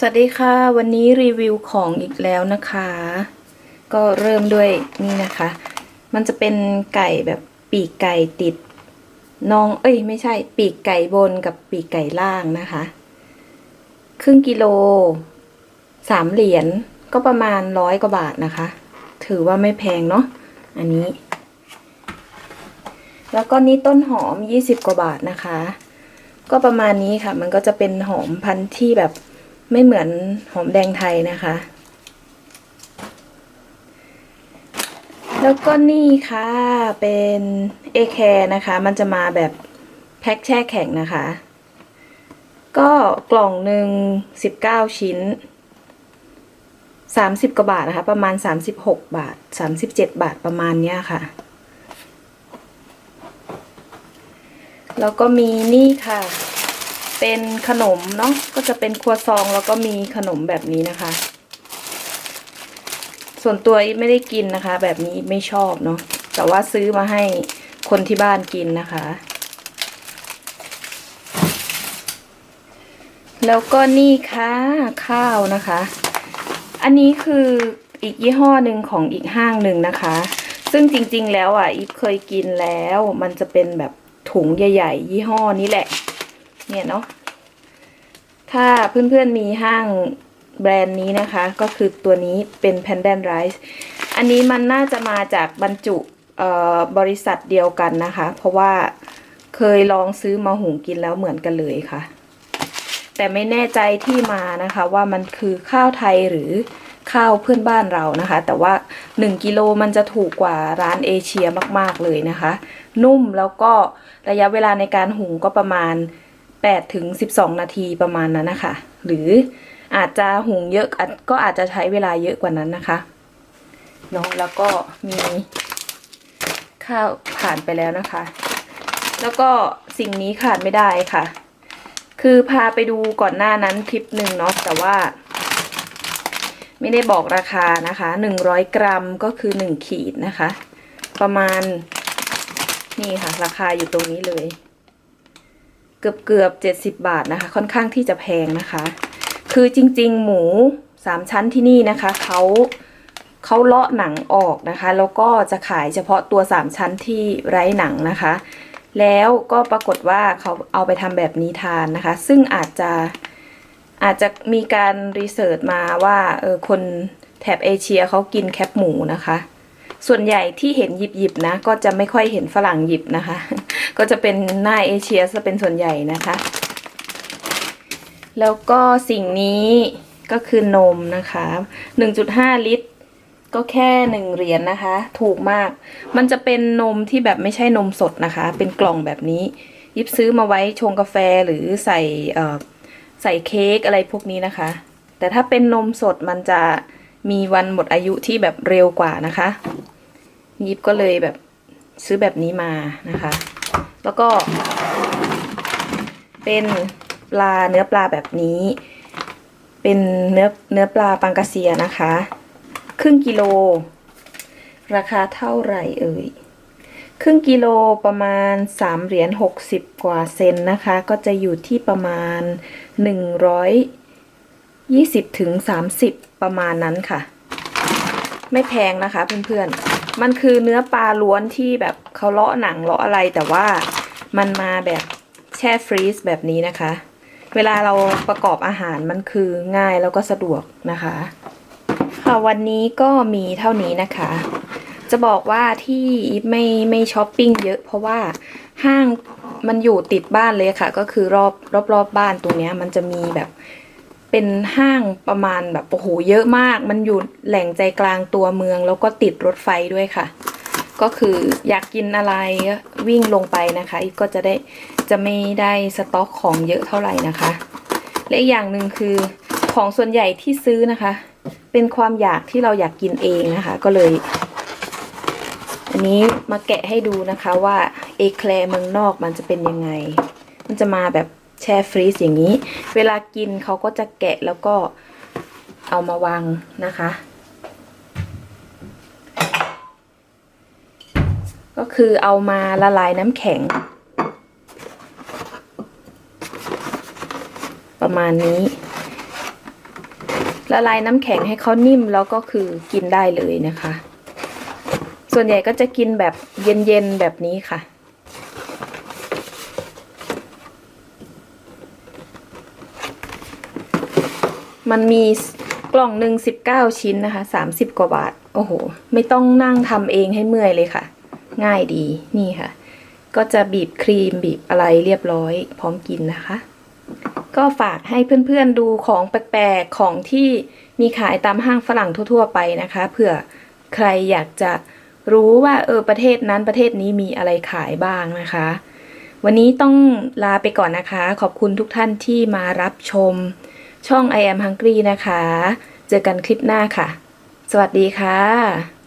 สวัสดีค่ะ วันนี้รีวิวของอีกแล้วนะคะ ก็เริ่มด้วยนี่นะคะ มันจะเป็นไก่แบบปีกไก่ติดน่อง เอ้ย ไม่ใช่ปีกไก่บนกับปีกไก่ล่างนะคะ ครึ่งกิโลสามเหรียญก็ประมาณร้อยกว่าบาทนะคะ ถือว่าไม่แพงเนาะอันนี้ แล้วก็นี่ต้นหอมยี่สิบกว่าบาทนะคะ ก็ประมาณนี้ค่ะ มันก็จะเป็นหอมพันธุ์ที่แบบ ไม่เหมือนหอมแดงไทยนะคะ แล้วก็นี่ค่ะ เป็นเอแคร์นะคะ มันจะมาแบบแพ็คแช่แข็งนะคะ ก็กล่องหนึ่งสิบเก้าชิ้นสามสิบกว่าบาทนะคะ ประมาณสามสิบหกบาทสามสิบเจ็ดบาทประมาณเนี้ยค่ะ แล้วก็มีนี่ค่ะ เป็นขนมเนาะก็จะเป็นครัวซองแล้วก็มีขนมแบบนี้นะคะ ส่วนตัวอีฟไม่ได้กินนะคะ แบบนี้ไม่ชอบเนาะแต่ว่าซื้อมาให้คนที่บ้านกินนะคะ แล้วก็นี่ค่ะข้าวนะคะ อันนี้คืออีกยี่ห้อหนึ่งของอีกห้างหนึ่งนะคะ ซึ่งจริงๆแล้วอะอีฟเคยกินแล้ว มันจะเป็นแบบถุงใหญ่ ๆ ยี่ห้อนี้แหละ เนี่ยเนาะถ้าเพื่อนๆมีห้างแบรนด์นี้นะคะ ก็คือตัวนี้เป็น Pandan Rice อันนี้มันน่าจะมาจากบรรจุบริษัทเดียวกันนะคะ เพราะว่าเคยลองซื้อมาหุงกินแล้วเหมือนกันเลยค่ะ แต่ไม่แน่ใจที่มานะคะว่ามันคือข้าวไทยหรือข้าวเพื่อนบ้านเรานะคะ แต่ว่า 1กิโลมันจะถูกกว่าร้านเอเชียมากๆเลยนะคะ นุ่มแล้วก็ระยะเวลาในการหุงก็ประมาณ 8ถึง12 นาทีประมาณนั้นนะคะ หรืออาจจะหุงเยอะก็อาจจะใช้เวลาเยอะกว่านั้นนะคะเนาะแล้วก็มีข้าวผ่านไปแล้วนะคะ แล้วก็สิ่งนี้ขาดไม่ได้ค่ะ คือพาไปดูก่อนหน้านั้นคลิปหนึ่งเนาะแต่ว่า ไม่ได้บอกราคานะคะหนึ่งร้อยกรัมก็คือหนึ่งขีดนะคะ ประมาณนี่ค่ะ ราคาอยู่ตรงนี้เลย เกือบเกือบเจ็ดสิบบาทนะคะ ค่อนข้างที่จะแพงนะคะ คือจริง ๆ หมูสามชั้นที่นี่นะคะเขาเขาเลาะหนังออกนะคะ แล้วก็จะขายเฉพาะตัวสามชั้นที่ไร้หนังนะคะ แล้วก็ปรากฏว่าเขาเอาไปทำแบบนี้ทานนะคะ ซึ่งอาจจะอาจจะมีการรีเสิร์ชมาว่าเออคนแถบเอเชียเขากินแคปหมูนะคะ ส่วนใหญ่ที่เห็นหยิบหยิบนะ ก็จะไม่ค่อยเห็นฝรั่งหยิบนะคะ ก็จะเป็นหน้าเอเชียจะเป็นส่วนใหญ่นะคะ แล้วก็สิ่งนี้ก็คือนมนะคะ 1.5 ลิตร ก็แค่หนึ่งเหรียญนนะคะ ถูกมาก มันจะเป็นนมที่แบบไม่ใช่นมสดนะคะ เป็นกล่องแบบนี้ ยิบซื้อมาไว้ชงกาแฟหรือใส่ใส่เค้กอะไรพวกนี้นะคะ แต่ถ้าเป็นนมสดมันจะมีวันหมดอายุที่แบบเร็วกว่านะคะ ยิบก็เลยแบบซื้อแบบนี้มานะคะ แล้วก็ เป็นปลาเนื้อปลาแบบนี้ เป็นเนื้อเนื้อปลาปังกาเซียนะคะ ครึ่งกิโล ราคาเท่าไหร่เอ่ยครึ่งกิโลประมาณ 3 เหรียญ60 กว่าเซนนะคะ ก็จะอยู่ที่ประมาณ 120ถึง30 ประมาณนั้นค่ะ ไม่แพงนะคะเพื่อนๆ มันคือเนื้อปลาล้วนที่แบบเขาเลาะหนังเลาะอะไรแต่ว่ามันมาแบบแช่ฟรีซแบบนี้นะคะ เวลาเราประกอบอาหารมันคือง่ายแล้วก็สะดวกนะคะ ค่ะวันนี้ก็มีเท่านี้นะคะ จะบอกว่าที่อีฟไม่ไม่ช้อปปิ้งเยอะ เพราะว่าห้างมันอยู่ติดบ้านเลยค่ะ ก็คือรอบรอบรอบบ้านตรงนี้มันจะมีแบบ เป็นห้างประมาณแบบโอ้โหเยอะมาก มันอยู่แหล่งใจกลางตัวเมือง แล้วก็ติดรถไฟด้วยค่ะ ก็คืออยากกินอะไรก็วิ่งลงไปนะคะ อีฟก็จะได้จะไม่ได้สต็อกของเยอะเท่าไหร่นะคะ และอีกอย่างหนึ่งคือของส่วนใหญ่ที่ซื้อนะคะ เป็นความอยากที่เราอยากกินเองนะคะ ก็เลย อันนี้มาแกะให้ดูนะคะว่าเอแคลเมืองนอกมันจะเป็นยังไง มันจะมาแบบ แช่ฟรีซอย่างนี้ เวลากินเขาก็จะแกะแล้วก็เอามาวางนะคะ ก็คือเอามาละลายน้ำแข็ง ประมาณนี้ละลายน้ำแข็งให้เขานิ่มแล้วก็คือกินได้เลยนะคะ ส่วนใหญ่ก็จะกินแบบเย็นๆแบบนี้ค่ะ มันมีกล่องหนึ่งสิบเก้าชิ้นนะคะสามสิบกว่าบาท โอ้โห ไม่ต้องนั่งทำเองให้เมื่อยเลยค่ะ ง่ายดีนี่ค่ะ ก็จะบีบครีมบีบอะไรเรียบร้อย พร้อมกินนะคะ ก็ฝากให้เพื่อนๆดูของแปลกๆ ของที่มีขายตามห้างฝรั่งทั่วๆไปนะคะเผื่อใครอยากจะรู้ว่าเออประเทศนั้นประเทศนี้มีอะไรขายบ้างนะคะ วันนี้ต้องลาไปก่อนนะคะ ขอบคุณทุกท่านที่มารับชม ช่อง I am hungry นะคะ เจอกันคลิปหน้าค่ะ สวัสดีค่ะ